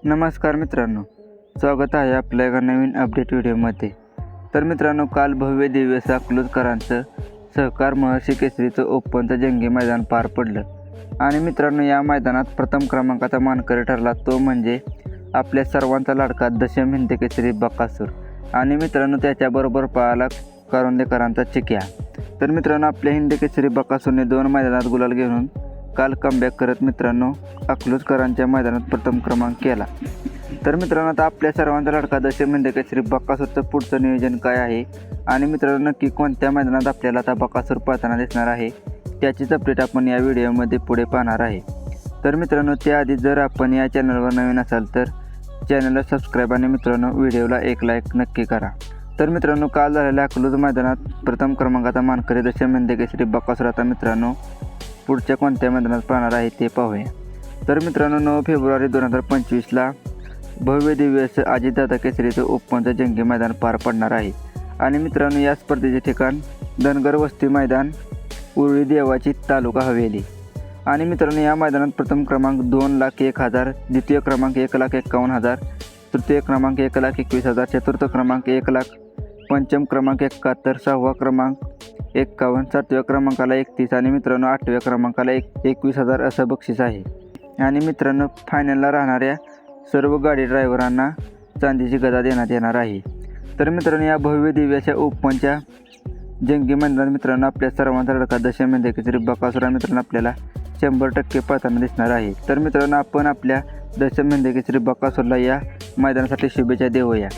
नमस्कार मित्रांनो स्वागत आहे आपल्या एका नवीन अपडेट व्हिडिओमध्ये तर मित्रांनो काल भव्य दिव्य साकलूजकरांचं सहकार महर्षी केसरीचं ओपनचं जंगी मैदान पार पडलं. आणि मित्रांनो या मैदानात प्रथम क्रमांकाचा मानकरी ठरला तो म्हणजे आपल्या सर्वांचा लाडका दशम हिंद केसरी बकासूर. आणि मित्रांनो त्याच्याबरोबर पळाला करोंदेकरांचा चिक्या. तर मित्रांनो आपल्या हिंद केसरी बकासूरने दोन मैदानात गुलाल घेऊन काल कमबॅक करत मित्रांनो अकलूजकरांच्या मैदानात प्रथम क्रमांक केला. तर मित्रांनो आता आपल्या सर्वांचा लडका दशम हिंद श्री बकासूरचं पुढचं नियोजन काय आहे? आणि मित्रांनो नक्की कोणत्या मैदानात आपल्याला आता बकासूर पळताना दिसणार आहे? त्याचीच अपडेट आपण या व्हिडिओमध्ये पुढे पाहणार आहे. तर मित्रांनो त्याआधी जर आपण या चॅनलवर नवीन असाल तर चॅनलला सबस्क्राईब आणि मित्रांनो व्हिडिओला एक लाईक नक्की करा. तर मित्रांनो काल झालेल्या अकलूज मैदानात प्रथम क्रमांकाचा मानकरी दशम हिंद केसरी बकासूर. आता मित्रांनो पुढच्या कोणत्या मैदानात पाहणार आहे ते पाहूया. तर मित्रांनो नऊ फेब्रुवारी दोन हजार पंचवीसला भव्य दिव्य असं अजितदादा केसरीचं ओपनचं जंगी मैदान पार पडणार आहे. आणि मित्रांनो या स्पर्धेचे ठिकाण धनगर वस्ती मैदान उरळी देवाची तालुका हवेली. आणि मित्रांनो या मैदानात प्रथम क्रमांक दोन लाख एक हजार द्वितीय क्रमांक एक लाख एक्कावन्न हजार तृतीय क्रमांक एक लाख एकवीस हजार चतुर्थ क्रमांक एक लाख पंचम क्रमांक एकाहत्तर सहावा क्रमांक एक्कावन्न सातव्या क्रमांकाला एकतीस आणि मित्रांनो आठव्या क्रमांकाला एक एकवीस हजार असं बक्षीस आहे. आणि मित्रांनो फायनलला राहणाऱ्या सर्व गाडी ड्रायव्हरांना चांदीची गदा देण्यात येणार आहे. तर मित्रांनो या भव्य दिव्याच्या ओपनच्या जंगी मैदानात मित्रांनो आपल्या सर्वांचा लडका दशमेंद केसरी बकासुरा मित्रांनो आपल्याला शंभर टक्के पळताना दिसणार आहे. तर मित्रांनो आपण आपल्या दशमेंद केसरी बकासूरला या मैदानासाठी शुभेच्छा देऊया.